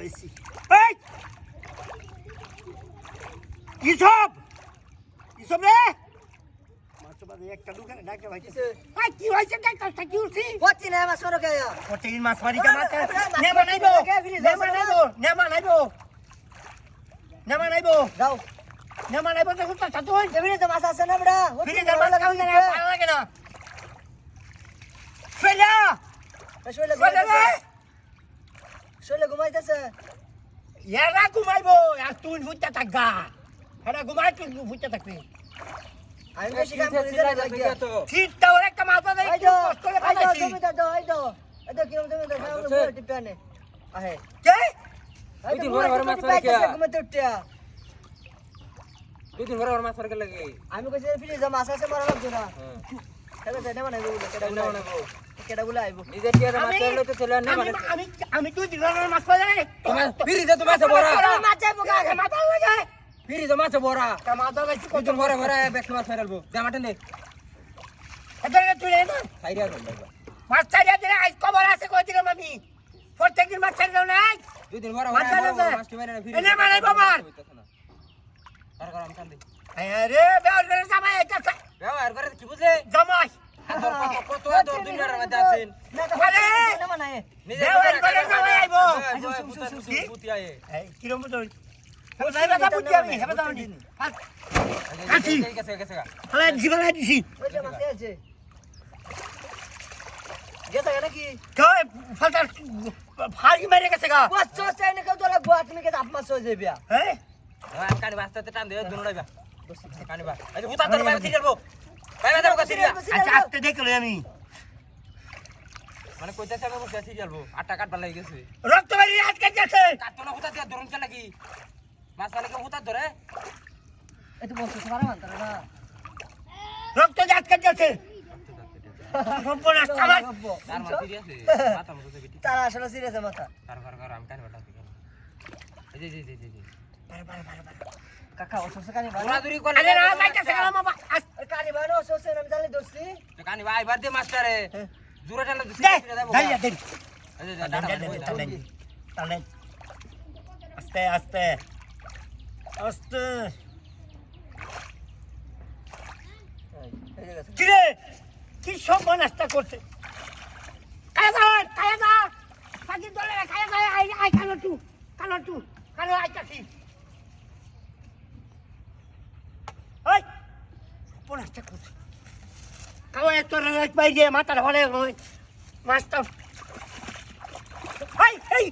হয়েছি। এই! ইসব ইসব রে? মাছ শৈলে ঘুমাইতেছে। এরা ঘুমাইবো আর তুই ফুটতে থাকবা এরা ঘুমাই তুই ফুটতে থাকবি। আমি বেশি কাম করি না লাগিয়া ওর একটা মাথা দেয় এই একটু তো কষ্ট করে এই তুমি দাও এই তো। এই তো কিরম তুমি দাও আমি বলে টিপে আনে। আহে। কে? এই তো ঘরে ঘরে মাছ ঘুমাইতে উঠিয়া দুই দিন ঘরে ঘরে মাছ ধরকে লাগে? আমি কইছি ফ্রিজে মাছ আছে মারা লাগবে না। কেডা বলে আইবো। নিজে টিয়া মাছ ধরলে তো চলে না মানে আমি আমি আমি তুই মাছ পাওয়া যায় তোমার ফিরি যে তোমার বড়া মাছ যাইবো গা মাথা লাগে ফিরি যে মাছ বড়া। তা মাথা লাগে দুই ঘরে ঘরে বেশ মাছ ফেরালবো জামাটা নে। এবারে তুই রে খাইরা গেল মাছ ছাড়িয়ে দিলে আজ আছে কই দিলাম আমি প্রত্যেকদিন মাছ ছাড়ি দাও না দুই দিন ঘরে ঘরে ফেলে দে। মেরে ফিরি এনে। আর করে আমি কান্দি আরে বের করে জামাই এটা ব্যবহার করে কি তো বুঝি ফাড়ি মেরে গেছে গা। বাস তো চাই না কেউ তোরা বুয়া তুমি কে আপ মাছ হয়ে যাবে হ্যাঁ আমি বাস্তাতে টান দে দুনো লাইবা কানি বা এই হুতা তোর বাইরে সিরিয়াল বাইরে দেবো কা সিরিয়াল আচ্ছা আজকে দেখলে আমি। মানে কইতাছে আমি বসে সিরিয়াল বো আটটা কাটবার লাগি গেছে। রক্ত বেরি আজকে গেছে। কাটতো না হুতা দিয়া ধরুন কে লাগি? মাছ মানে কি হুতা ধরে? একটু বসে পারে মানতে না। রক্ত আজকে গেছে। সম্পূর্ণ আমার তার মাছ সিরিয়াস মাথা মতো বেটি তারা আসলে সিরিয়াস মাথা। তার ঘর ঘর আমি কানি বাটা এই যে যে যে যে। কাকা অসুস্থ কানি দূরি আরে না যাইতেছে গেলাম বাবা আজ কানি ভাই অসুস্থ আমি জানি দোস্তি কানি ভাই বার দে মাস্টারে। জুরে টানলে দুসি দাইয়া দে। এই যে ডাটা টালেন টালেন আস্তে আস্তে। কিরে? কি সব নাস্তা করছে? কায়া যা কায়া যা পাখি দলে কায়া যা আই আই কালো টু কালো টু কালো আইতাছি। ওই সব নাস্তা করছে। Kawai to na nag bay je mata na wala loy. Master. Ay, ay.